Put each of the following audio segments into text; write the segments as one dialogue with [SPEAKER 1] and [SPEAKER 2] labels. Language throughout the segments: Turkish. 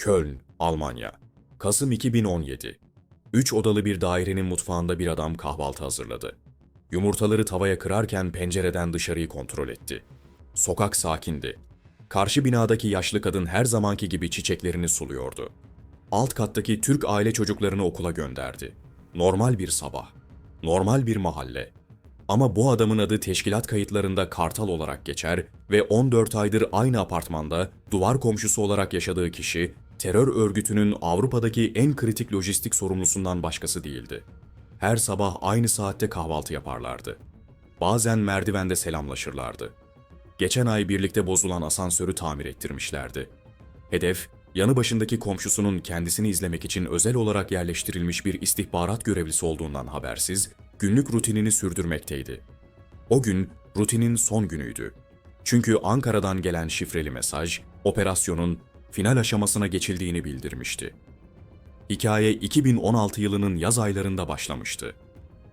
[SPEAKER 1] Köln, Almanya. Kasım 2017. Üç odalı bir dairenin mutfağında bir adam kahvaltı hazırladı. Yumurtaları tavaya kırarken pencereden dışarıyı kontrol etti. Sokak sakindi. Karşı binadaki yaşlı kadın her zamanki gibi çiçeklerini suluyordu. Alt kattaki Türk aile çocuklarını okula gönderdi. Normal bir sabah. Normal bir mahalle. Ama bu adamın adı teşkilat kayıtlarında Kartal olarak geçer ve 14 aydır aynı apartmanda duvar komşusu olarak yaşadığı kişi, terör örgütünün Avrupa'daki en kritik lojistik sorumlusundan başkası değildi. Her sabah aynı saatte kahvaltı yaparlardı. Bazen merdivende selamlaşırlardı. Geçen ay birlikte bozulan asansörü tamir ettirmişlerdi. Hedef, yanı başındaki komşusunun kendisini izlemek için özel olarak yerleştirilmiş bir istihbarat görevlisi olduğundan habersiz, günlük rutinini sürdürmekteydi. O gün rutinin son günüydü. Çünkü Ankara'dan gelen şifreli mesaj, operasyonun final aşamasına geçildiğini bildirmişti. Hikaye 2016 yılının yaz aylarında başlamıştı.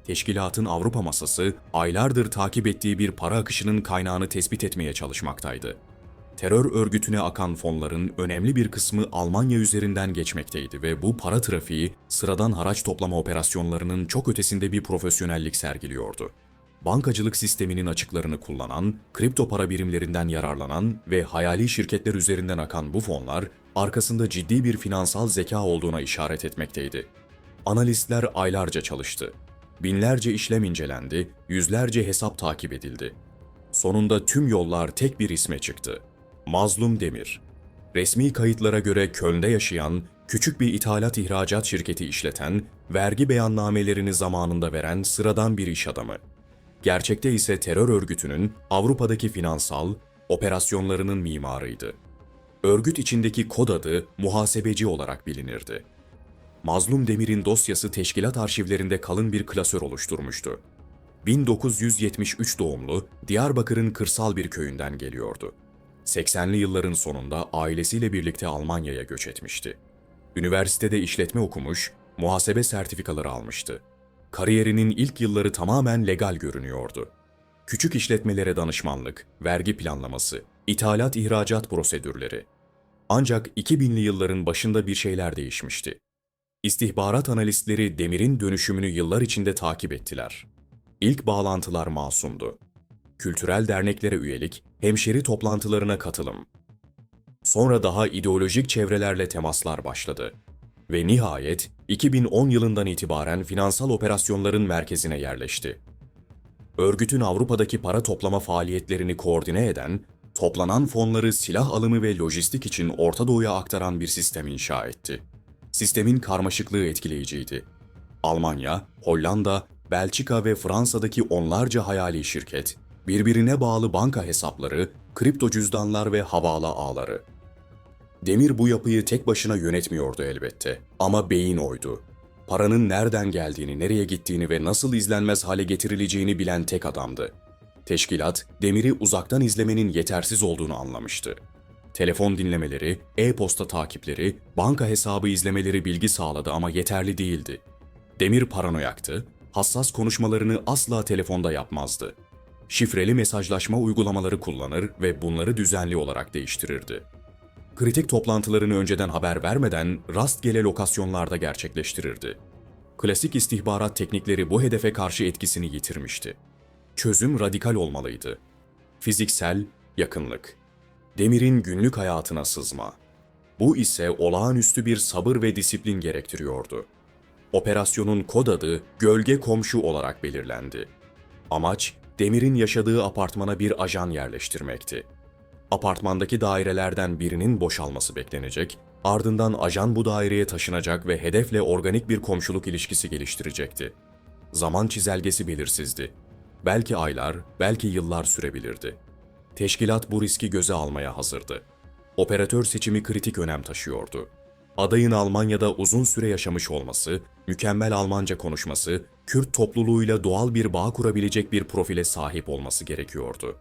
[SPEAKER 1] Teşkilatın Avrupa masası aylardır takip ettiği bir para akışının kaynağını tespit etmeye çalışmaktaydı. Terör örgütüne akan fonların önemli bir kısmı Almanya üzerinden geçmekteydi ve bu para trafiği sıradan haraç toplama operasyonlarının çok ötesinde bir profesyonellik sergiliyordu. Bankacılık sisteminin açıklarını kullanan, kripto para birimlerinden yararlanan ve hayali şirketler üzerinden akan bu fonlar arkasında ciddi bir finansal zeka olduğuna işaret etmekteydi. Analistler aylarca çalıştı. Binlerce işlem incelendi, yüzlerce hesap takip edildi. Sonunda tüm yollar tek bir isme çıktı. Mazlum Demir. Resmi kayıtlara göre Köln'de yaşayan, küçük bir ithalat ihracat şirketi işleten, vergi beyannamelerini zamanında veren sıradan bir iş adamı. Gerçekte ise terör örgütünün Avrupa'daki finansal operasyonlarının mimarıydı. Örgüt içindeki kod adı muhasebeci olarak bilinirdi. Mazlum Demir'in dosyası teşkilat arşivlerinde kalın bir klasör oluşturmuştu. 1973 doğumlu Diyarbakır'ın kırsal bir köyünden geliyordu. 80'li yılların sonunda ailesiyle birlikte Almanya'ya göç etmişti. Üniversitede işletme okumuş, muhasebe sertifikaları almıştı. Kariyerinin ilk yılları tamamen legal görünüyordu. Küçük işletmelere danışmanlık, vergi planlaması, ithalat ihracat prosedürleri. Ancak 2000'li yılların başında bir şeyler değişmişti. İstihbarat analistleri Demir'in dönüşümünü yıllar içinde takip ettiler. İlk bağlantılar masumdu. Kültürel derneklere üyelik, hemşeri toplantılarına katılım. Sonra daha ideolojik çevrelerle temaslar başladı. Ve nihayet 2010 yılından itibaren finansal operasyonların merkezine yerleşti. Örgütün Avrupa'daki para toplama faaliyetlerini koordine eden, toplanan fonları silah alımı ve lojistik için Orta Doğu'ya aktaran bir sistem inşa etti. Sistemin karmaşıklığı etkileyiciydi. Almanya, Hollanda, Belçika ve Fransa'daki onlarca hayali şirket, birbirine bağlı banka hesapları, kripto cüzdanlar ve havale ağları. Demir bu yapıyı tek başına yönetmiyordu elbette ama beyin oydu. Paranın nereden geldiğini, nereye gittiğini ve nasıl izlenmez hale getirileceğini bilen tek adamdı. Teşkilat, Demir'i uzaktan izlemenin yetersiz olduğunu anlamıştı. Telefon dinlemeleri, e-posta takipleri, banka hesabı izlemeleri bilgi sağladı ama yeterli değildi. Demir paranoyaktı, hassas konuşmalarını asla telefonda yapmazdı. Şifreli mesajlaşma uygulamaları kullanır ve bunları düzenli olarak değiştirirdi. Kritik toplantılarını önceden haber vermeden rastgele lokasyonlarda gerçekleştirirdi. Klasik istihbarat teknikleri bu hedefe karşı etkisini yitirmişti. Çözüm radikal olmalıydı. Fiziksel yakınlık. Demir'in günlük hayatına sızma. Bu ise olağanüstü bir sabır ve disiplin gerektiriyordu. Operasyonun kod adı Gölge Komşu olarak belirlendi. Amaç, Demir'in yaşadığı apartmana bir ajan yerleştirmekti. Apartmandaki dairelerden birinin boşalması beklenecek, ardından ajan bu daireye taşınacak ve hedefle organik bir komşuluk ilişkisi geliştirecekti. Zaman çizelgesi belirsizdi. Belki aylar, belki yıllar sürebilirdi. Teşkilat bu riski göze almaya hazırdı. Operatör seçimi kritik önem taşıyordu. Adayın Almanya'da uzun süre yaşamış olması, mükemmel Almanca konuşması, Kürt topluluğuyla doğal bir bağ kurabilecek bir profile sahip olması gerekiyordu.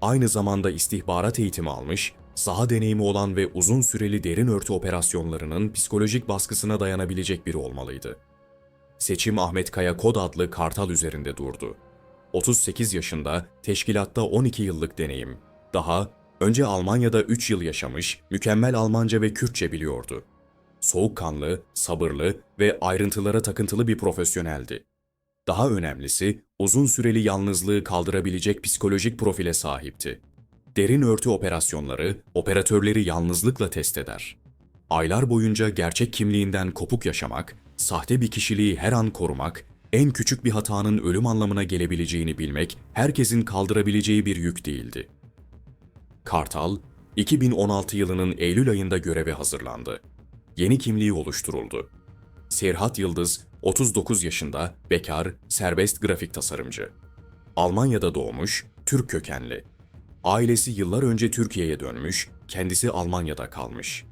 [SPEAKER 1] Aynı zamanda istihbarat eğitimi almış, saha deneyimi olan ve uzun süreli derin örtü operasyonlarının psikolojik baskısına dayanabilecek biri olmalıydı. Seçim Ahmet Kaya Kod adlı kartal üzerinde durdu. 38 yaşında, teşkilatta 12 yıllık deneyim. Daha Önce Almanya'da 3 yıl yaşamış, mükemmel Almanca ve Kürtçe biliyordu. Soğukkanlı, sabırlı ve ayrıntılara takıntılı bir profesyoneldi. Daha önemlisi, uzun süreli yalnızlığı kaldırabilecek psikolojik profile sahipti. Derin örtü operasyonları, operatörleri yalnızlıkla test eder. Aylar boyunca gerçek kimliğinden kopuk yaşamak, sahte bir kişiliği her an korumak, en küçük bir hatanın ölüm anlamına gelebileceğini bilmek herkesin kaldırabileceği bir yük değildi. Kartal, 2016 yılının Eylül ayında göreve hazırlandı. Yeni kimliği oluşturuldu. Serhat Yıldız, 39 yaşında, bekar, serbest grafik tasarımcı. Almanya'da doğmuş, Türk kökenli. Ailesi yıllar önce Türkiye'ye dönmüş, kendisi Almanya'da kalmış.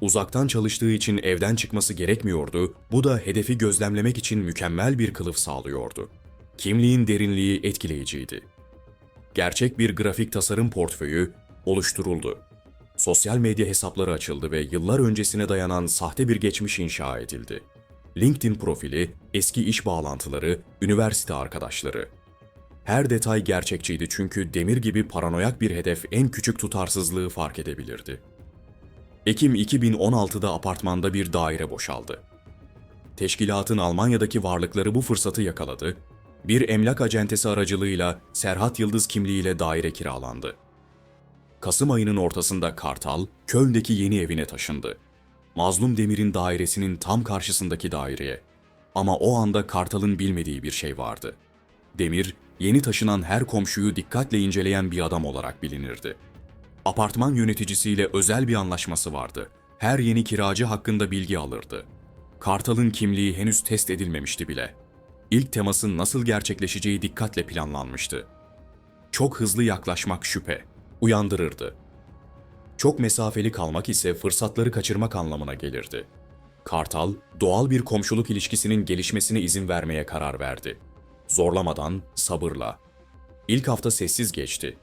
[SPEAKER 1] Uzaktan çalıştığı için evden çıkması gerekmiyordu, bu da hedefi gözlemlemek için mükemmel bir kılıf sağlıyordu. Kimliğin derinliği etkileyiciydi. Gerçek bir grafik tasarım portföyü oluşturuldu. Sosyal medya hesapları açıldı ve yıllar öncesine dayanan sahte bir geçmiş inşa edildi. LinkedIn profili, eski iş bağlantıları, üniversite arkadaşları. Her detay gerçekçiydi çünkü demir gibi paranoyak bir hedef en küçük tutarsızlığı fark edebilirdi. Ekim 2016'da apartmanda bir daire boşaldı. Teşkilatın Almanya'daki varlıkları bu fırsatı yakaladı. Bir emlak acentesi aracılığıyla Serhat Yıldız kimliğiyle daire kiralandı. Kasım ayının ortasında Kartal, Köln'deki yeni evine taşındı. Mazlum Demir'in dairesinin tam karşısındaki daireye. Ama o anda Kartal'ın bilmediği bir şey vardı. Demir, yeni taşınan her komşuyu dikkatle inceleyen bir adam olarak bilinirdi. Apartman yöneticisiyle özel bir anlaşması vardı. Her yeni kiracı hakkında bilgi alırdı. Kartal'ın kimliği henüz test edilmemişti bile. İlk temasın nasıl gerçekleşeceği dikkatle planlanmıştı. Çok hızlı yaklaşmak şüphe, uyandırırdı. Çok mesafeli kalmak ise fırsatları kaçırmak anlamına gelirdi. Kartal, doğal bir komşuluk ilişkisinin gelişmesine izin vermeye karar verdi. Zorlamadan, sabırla. İlk hafta sessiz geçti.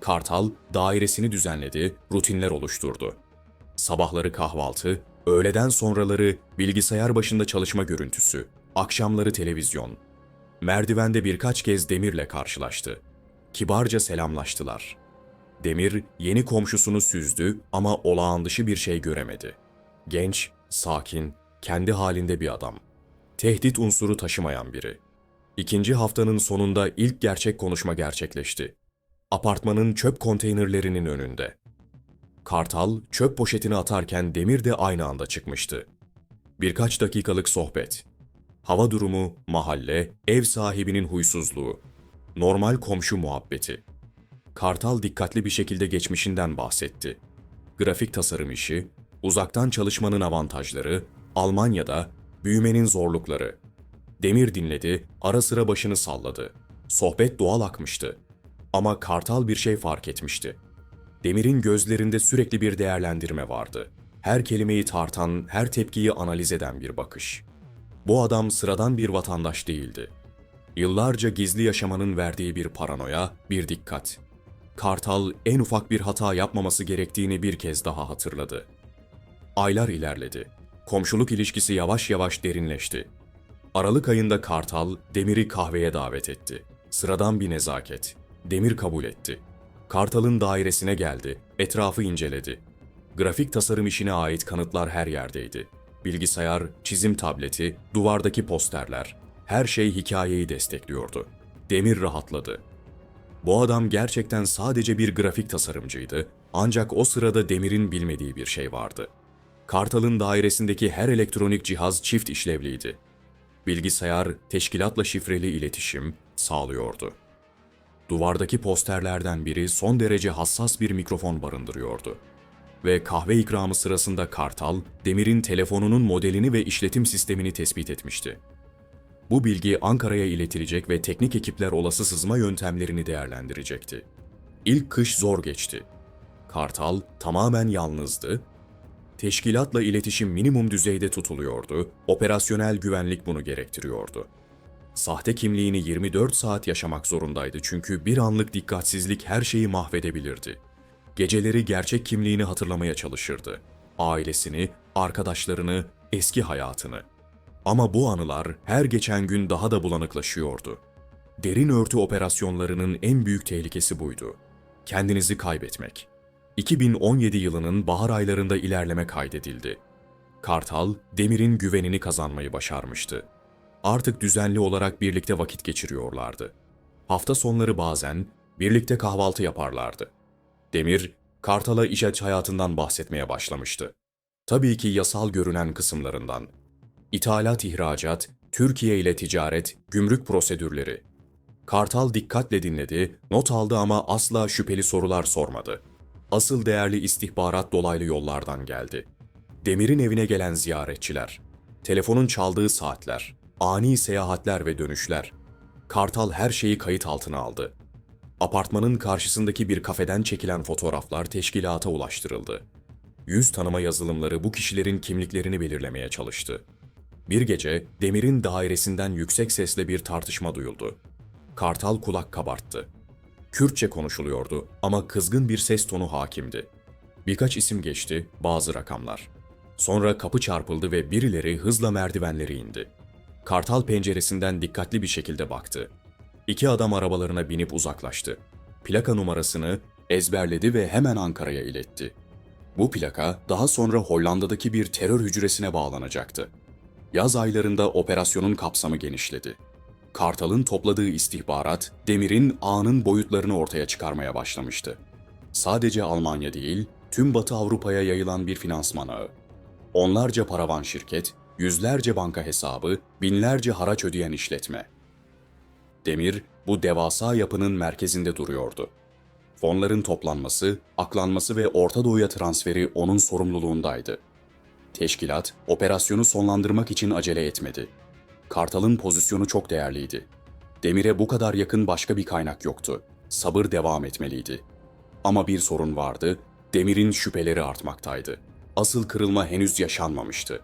[SPEAKER 1] Kartal, dairesini düzenledi, rutinler oluşturdu. Sabahları kahvaltı, öğleden sonraları bilgisayar başında çalışma görüntüsü, akşamları televizyon. Merdivende birkaç kez Demir'le karşılaştı. Kibarca selamlaştılar. Demir yeni komşusunu süzdü ama olağan dışı bir şey göremedi. Genç, sakin, kendi halinde bir adam. Tehdit unsuru taşımayan biri. İkinci haftanın sonunda ilk gerçek konuşma gerçekleşti. Apartmanın çöp konteynerlerinin önünde. Kartal çöp poşetini atarken Demir de aynı anda çıkmıştı. Birkaç dakikalık sohbet. Hava durumu, mahalle, ev sahibinin huysuzluğu. Normal komşu muhabbeti. Kartal dikkatli bir şekilde geçmişinden bahsetti. Grafik tasarım işi, uzaktan çalışmanın avantajları, Almanya'da büyümenin zorlukları. Demir dinledi, ara sıra başını salladı. Sohbet doğal akmıştı. Ama Kartal bir şey fark etmişti. Demir'in gözlerinde sürekli bir değerlendirme vardı. Her kelimeyi tartan, her tepkiyi analiz eden bir bakış. Bu adam sıradan bir vatandaş değildi. Yıllarca gizli yaşamanın verdiği bir paranoya, bir dikkat. Kartal en ufak bir hata yapmaması gerektiğini bir kez daha hatırladı. Aylar ilerledi. Komşuluk ilişkisi yavaş yavaş derinleşti. Aralık ayında Kartal, Demir'i kahveye davet etti. Sıradan bir nezaket. Demir kabul etti. Kartal'ın dairesine geldi, etrafı inceledi. Grafik tasarım işine ait kanıtlar her yerdeydi. Bilgisayar, çizim tableti, duvardaki posterler, her şey hikayeyi destekliyordu. Demir rahatladı. Bu adam gerçekten sadece bir grafik tasarımcıydı ancak o sırada Demir'in bilmediği bir şey vardı. Kartal'ın dairesindeki her elektronik cihaz çift işlevliydi. Bilgisayar, teşkilatla şifreli iletişim sağlıyordu. Duvardaki posterlerden biri son derece hassas bir mikrofon barındırıyordu. Ve kahve ikramı sırasında Kartal, Demir'in telefonunun modelini ve işletim sistemini tespit etmişti. Bu bilgi Ankara'ya iletilecek ve teknik ekipler olası sızma yöntemlerini değerlendirecekti. İlk kış zor geçti. Kartal tamamen yalnızdı. Teşkilatla iletişim minimum düzeyde tutuluyordu, operasyonel güvenlik bunu gerektiriyordu. Sahte kimliğini 24 saat yaşamak zorundaydı çünkü bir anlık dikkatsizlik her şeyi mahvedebilirdi. Geceleri gerçek kimliğini hatırlamaya çalışırdı. Ailesini, arkadaşlarını, eski hayatını. Ama bu anılar her geçen gün daha da bulanıklaşıyordu. Derin örtü operasyonlarının en büyük tehlikesi buydu. Kendinizi kaybetmek. 2017 yılının bahar aylarında ilerleme kaydedildi. Kartal, Demir'in güvenini kazanmayı başarmıştı. Artık düzenli olarak birlikte vakit geçiriyorlardı. Hafta sonları bazen birlikte kahvaltı yaparlardı. Demir, Kartal'a iş hayatından bahsetmeye başlamıştı. Tabii ki yasal görünen kısımlarından. İthalat, ihracat, Türkiye ile ticaret, gümrük prosedürleri. Kartal dikkatle dinledi, not aldı ama asla şüpheli sorular sormadı. Asıl değerli istihbarat dolaylı yollardan geldi. Demir'in evine gelen ziyaretçiler, telefonun çaldığı saatler, ani seyahatler ve dönüşler. Kartal her şeyi kayıt altına aldı. Apartmanın karşısındaki bir kafeden çekilen fotoğraflar teşkilata ulaştırıldı. Yüz tanıma yazılımları bu kişilerin kimliklerini belirlemeye çalıştı. Bir gece Demir'in dairesinden yüksek sesle bir tartışma duyuldu. Kartal kulak kabarttı. Kürtçe konuşuluyordu ama kızgın bir ses tonu hakimdi. Birkaç isim geçti, bazı rakamlar. Sonra kapı çarpıldı ve birileri hızla merdivenleri indi. Kartal penceresinden dikkatli bir şekilde baktı. İki adam arabalarına binip uzaklaştı. Plaka numarasını ezberledi ve hemen Ankara'ya iletti. Bu plaka daha sonra Hollanda'daki bir terör hücresine bağlanacaktı. Yaz aylarında operasyonun kapsamı genişledi. Kartal'ın topladığı istihbarat, Demir'in ağının boyutlarını ortaya çıkarmaya başlamıştı. Sadece Almanya değil, tüm Batı Avrupa'ya yayılan bir finansman ağı. Onlarca paravan şirket, yüzlerce banka hesabı, binlerce haraç ödeyen işletme. Demir, bu devasa yapının merkezinde duruyordu. Fonların toplanması, aklanması ve Orta Doğu'ya transferi onun sorumluluğundaydı. Teşkilat, operasyonu sonlandırmak için acele etmedi. Kartal'ın pozisyonu çok değerliydi. Demir'e bu kadar yakın başka bir kaynak yoktu. Sabır devam etmeliydi. Ama bir sorun vardı, Demir'in şüpheleri artmaktaydı. Asıl kırılma henüz yaşanmamıştı.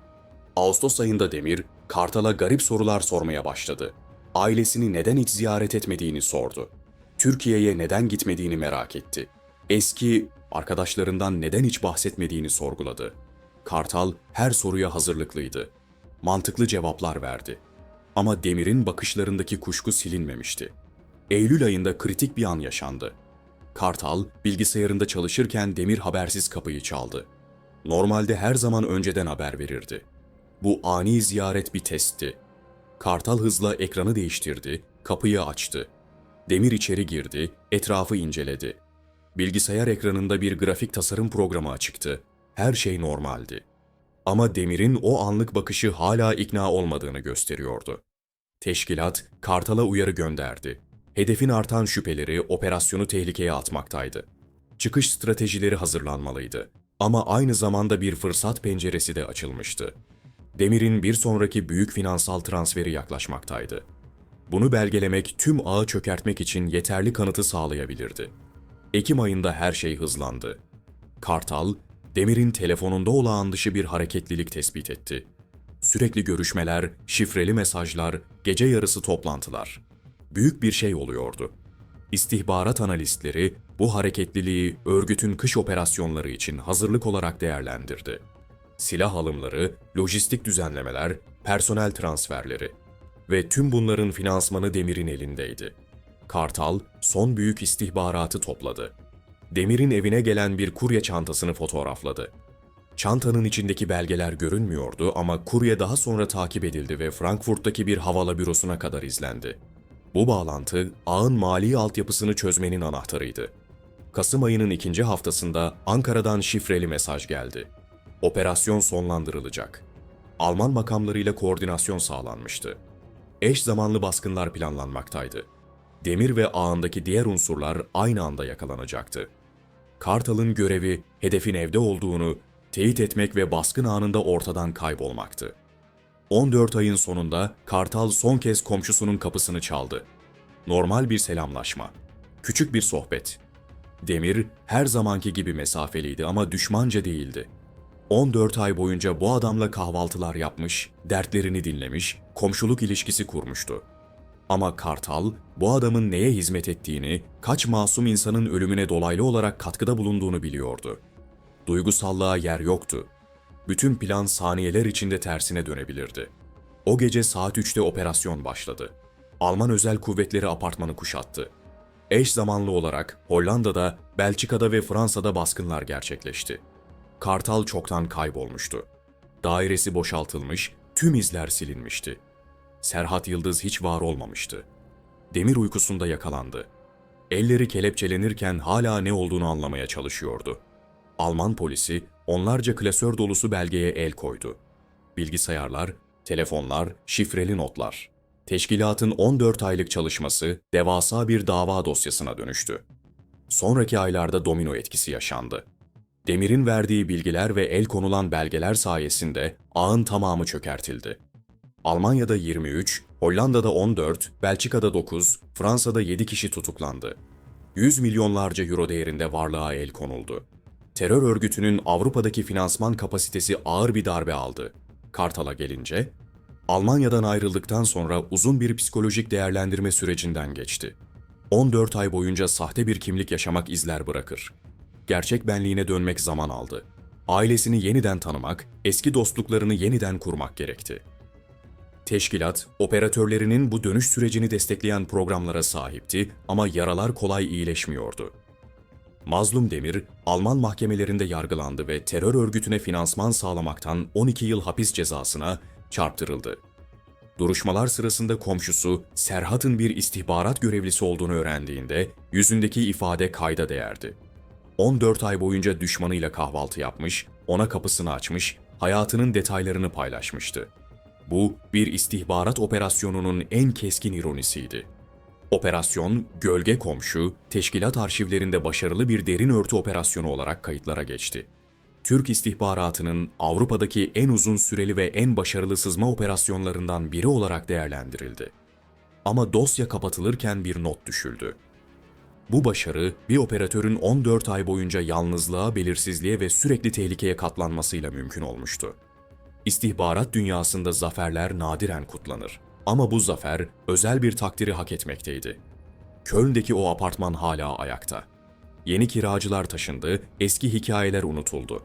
[SPEAKER 1] Ağustos ayında Demir, Kartal'a garip sorular sormaya başladı. Ailesini neden hiç ziyaret etmediğini sordu. Türkiye'ye neden gitmediğini merak etti. Eski arkadaşlarından neden hiç bahsetmediğini sorguladı. Kartal her soruya hazırlıklıydı. Mantıklı cevaplar verdi. Ama Demir'in bakışlarındaki kuşku silinmemişti. Eylül ayında kritik bir an yaşandı. Kartal bilgisayarında çalışırken Demir habersiz kapıyı çaldı. Normalde her zaman önceden haber verirdi. Bu ani ziyaret bir testti. Kartal hızla ekranı değiştirdi, kapıyı açtı. Demir içeri girdi, etrafı inceledi. Bilgisayar ekranında bir grafik tasarım programı açıktı. Her şey normaldi. Ama Demir'in o anlık bakışı hala ikna olmadığını gösteriyordu. Teşkilat, Kartal'a uyarı gönderdi. Hedefin artan şüpheleri operasyonu tehlikeye atmaktaydı. Çıkış stratejileri hazırlanmalıydı. Ama aynı zamanda bir fırsat penceresi de açılmıştı. Demir'in bir sonraki büyük finansal transferi yaklaşmaktaydı. Bunu belgelemek tüm ağı çökertmek için yeterli kanıtı sağlayabilirdi. Ekim ayında her şey hızlandı. Kartal, Demir'in telefonunda olağan dışı bir hareketlilik tespit etti. Sürekli görüşmeler, şifreli mesajlar, gece yarısı toplantılar. Büyük bir şey oluyordu. İstihbarat analistleri bu hareketliliği örgütün kış operasyonları için hazırlık olarak değerlendirdi. Silah alımları, lojistik düzenlemeler, personel transferleri ve tüm bunların finansmanı Demir'in elindeydi. Kartal son büyük istihbaratı topladı. Demir'in evine gelen bir kurye çantasını fotoğrafladı. Çantanın içindeki belgeler görünmüyordu ama kurye daha sonra takip edildi ve Frankfurt'taki bir havala bürosuna kadar izlendi. Bu bağlantı ağın mali altyapısını çözmenin anahtarıydı. Kasım ayının ikinci haftasında Ankara'dan şifreli mesaj geldi. Operasyon sonlandırılacak. Alman makamlarıyla koordinasyon sağlanmıştı. Eş zamanlı baskınlar planlanmaktaydı. Demir ve ağındaki diğer unsurlar aynı anda yakalanacaktı. Kartal'ın görevi hedefin evde olduğunu teyit etmek ve baskın anında ortadan kaybolmaktı. 14 ayın sonunda Kartal son kez komşusunun kapısını çaldı. Normal bir selamlaşma. Küçük bir sohbet. Demir her zamanki gibi mesafeliydi ama düşmanca değildi. 14 ay boyunca bu adamla kahvaltılar yapmış, dertlerini dinlemiş, komşuluk ilişkisi kurmuştu. Ama Kartal, bu adamın neye hizmet ettiğini, kaç masum insanın ölümüne dolaylı olarak katkıda bulunduğunu biliyordu. Duygusallığa yer yoktu. Bütün plan saniyeler içinde tersine dönebilirdi. O gece saat 3'te operasyon başladı. Alman özel kuvvetleri apartmanı kuşattı. eş zamanlı olarak Hollanda'da, Belçika'da ve Fransa'da baskınlar gerçekleşti. Kartal çoktan kaybolmuştu. Dairesi boşaltılmış, tüm izler silinmişti. Serhat Yıldız hiç var olmamıştı. Demir uykusunda yakalandı. Elleri kelepçelenirken hala ne olduğunu anlamaya çalışıyordu. Alman polisi onlarca klasör dolusu belgeye el koydu. Bilgisayarlar, telefonlar, şifreli notlar. Teşkilatın 14 aylık çalışması devasa bir dava dosyasına dönüştü. Sonraki aylarda domino etkisi yaşandı. Demir'in verdiği bilgiler ve el konulan belgeler sayesinde ağın tamamı çökertildi. Almanya'da 23, Hollanda'da 14, Belçika'da 9, Fransa'da 7 kişi tutuklandı. 100 milyonlarca euro değerinde varlığa el konuldu. Terör örgütünün Avrupa'daki finansman kapasitesi ağır bir darbe aldı. Kartal'a gelince, Almanya'dan ayrıldıktan sonra uzun bir psikolojik değerlendirme sürecinden geçti. 14 ay boyunca sahte bir kimlik yaşamak izler bırakır. Gerçek benliğine dönmek zaman aldı. Ailesini yeniden tanımak, eski dostluklarını yeniden kurmak gerekti. Teşkilat, operatörlerinin bu dönüş sürecini destekleyen programlara sahipti ama yaralar kolay iyileşmiyordu. Mazlum Demir, Alman mahkemelerinde yargılandı ve terör örgütüne finansman sağlamaktan 12 yıl hapis cezasına çarptırıldı. Duruşmalar sırasında komşusu Serhat'ın bir istihbarat görevlisi olduğunu öğrendiğinde yüzündeki ifade kayda değerdi. 14 ay boyunca düşmanıyla kahvaltı yapmış, ona kapısını açmış, hayatının detaylarını paylaşmıştı. Bu bir istihbarat operasyonunun en keskin ironisiydi. Operasyon, gölge komşu, teşkilat arşivlerinde başarılı bir derin örtü operasyonu olarak kayıtlara geçti. Türk istihbaratının Avrupa'daki en uzun süreli ve en başarılı sızma operasyonlarından biri olarak değerlendirildi. Ama dosya kapatılırken bir not düşüldü. Bu başarı bir operatörün 14 ay boyunca yalnızlığa, belirsizliğe ve sürekli tehlikeye katlanmasıyla mümkün olmuştu. İstihbarat dünyasında zaferler nadiren kutlanır. Ama bu zafer özel bir takdiri hak etmekteydi. Köln'deki o apartman hala ayakta. Yeni kiracılar taşındı, eski hikayeler unutuldu.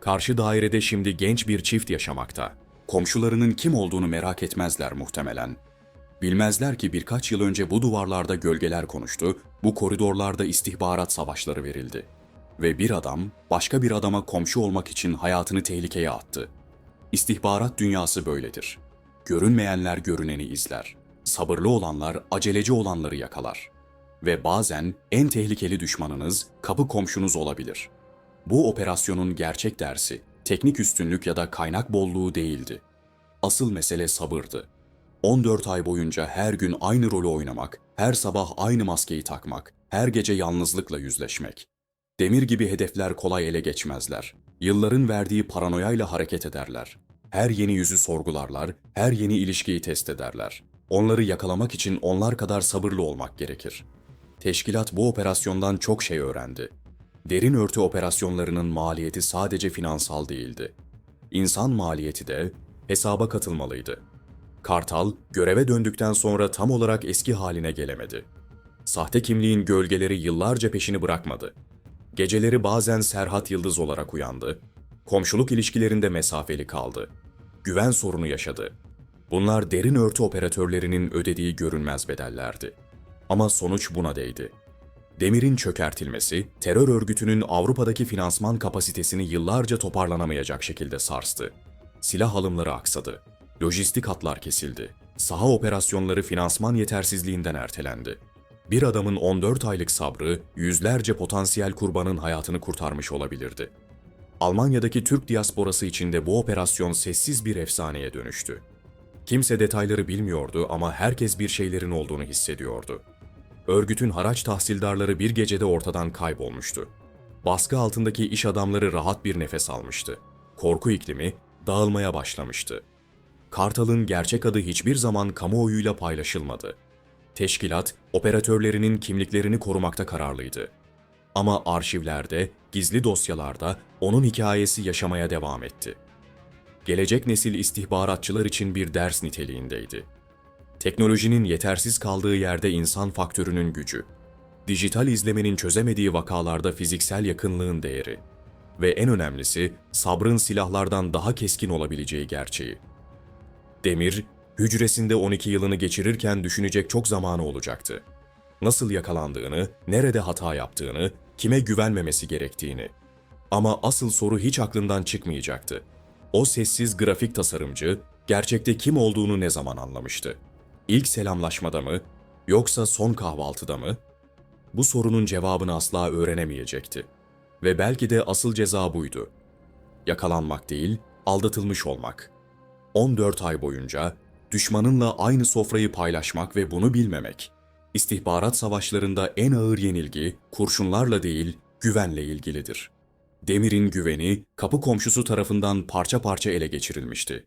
[SPEAKER 1] Karşı dairede şimdi genç bir çift yaşamakta. Komşularının kim olduğunu merak etmezler muhtemelen. Bilmezler ki birkaç yıl önce bu duvarlarda gölgeler konuştu, bu koridorlarda istihbarat savaşları verildi. Ve bir adam başka bir adama komşu olmak için hayatını tehlikeye attı. İstihbarat dünyası böyledir. Görünmeyenler görüneni izler. Sabırlı olanlar aceleci olanları yakalar. Ve bazen en tehlikeli düşmanınız kapı komşunuz olabilir. Bu operasyonun gerçek dersi teknik üstünlük ya da kaynak bolluğu değildi. Asıl mesele sabırdı. 14 ay boyunca her gün aynı rolü oynamak, her sabah aynı maskeyi takmak, her gece yalnızlıkla yüzleşmek. Demir gibi hedefler kolay ele geçmezler. Yılların verdiği paranoyayla hareket ederler. Her yeni yüzü sorgularlar, her yeni ilişkiyi test ederler. Onları yakalamak için onlar kadar sabırlı olmak gerekir. Teşkilat bu operasyondan çok şey öğrendi. Derin örtü operasyonlarının maliyeti sadece finansal değildi. İnsan maliyeti de hesaba katılmalıydı. Kartal, göreve döndükten sonra tam olarak eski haline gelemedi. Sahte kimliğin gölgeleri yıllarca peşini bırakmadı. Geceleri bazen Serhat Yıldız olarak uyandı. Komşuluk ilişkilerinde mesafeli kaldı. Güven sorunu yaşadı. Bunlar derin örtü operatörlerinin ödediği görünmez bedellerdi. Ama sonuç buna değdi. Demir'in çökertilmesi, terör örgütünün Avrupa'daki finansman kapasitesini yıllarca toparlanamayacak şekilde sarstı. Silah alımları aksadı. Lojistik hatlar kesildi. Saha operasyonları finansman yetersizliğinden ertelendi. Bir adamın 14 aylık sabrı yüzlerce potansiyel kurbanın hayatını kurtarmış olabilirdi. Almanya'daki Türk diasporası içinde bu operasyon sessiz bir efsaneye dönüştü. Kimse detayları bilmiyordu ama herkes bir şeylerin olduğunu hissediyordu. Örgütün haraç tahsildarları bir gecede ortadan kaybolmuştu. Baskı altındaki iş adamları rahat bir nefes almıştı. Korku iklimi dağılmaya başlamıştı. Kartal'ın gerçek adı hiçbir zaman kamuoyuyla paylaşılmadı. Teşkilat, operatörlerinin kimliklerini korumakta kararlıydı. Ama arşivlerde, gizli dosyalarda onun hikayesi yaşamaya devam etti. Gelecek nesil istihbaratçılar için bir ders niteliğindeydi. Teknolojinin yetersiz kaldığı yerde insan faktörünün gücü, dijital izlemenin çözemediği vakalarda fiziksel yakınlığın değeri ve en önemlisi sabrın silahlardan daha keskin olabileceği gerçeği. Demir, hücresinde 12 yılını geçirirken düşünecek çok zamanı olacaktı. Nasıl yakalandığını, nerede hata yaptığını, kime güvenmemesi gerektiğini. Ama asıl soru hiç aklından çıkmayacaktı. O sessiz grafik tasarımcı gerçekte kim olduğunu ne zaman anlamıştı? İlk selamlaşmada mı yoksa son kahvaltıda mı? Bu sorunun cevabını asla öğrenemeyecekti. Ve belki de asıl ceza buydu. Yakalanmak değil, aldatılmış olmak. 14 ay boyunca düşmanınla aynı sofrayı paylaşmak ve bunu bilmemek. İstihbarat savaşlarında en ağır yenilgi kurşunlarla değil, güvenle ilgilidir. Demir'in güveni kapı komşusu tarafından parça parça ele geçirilmişti.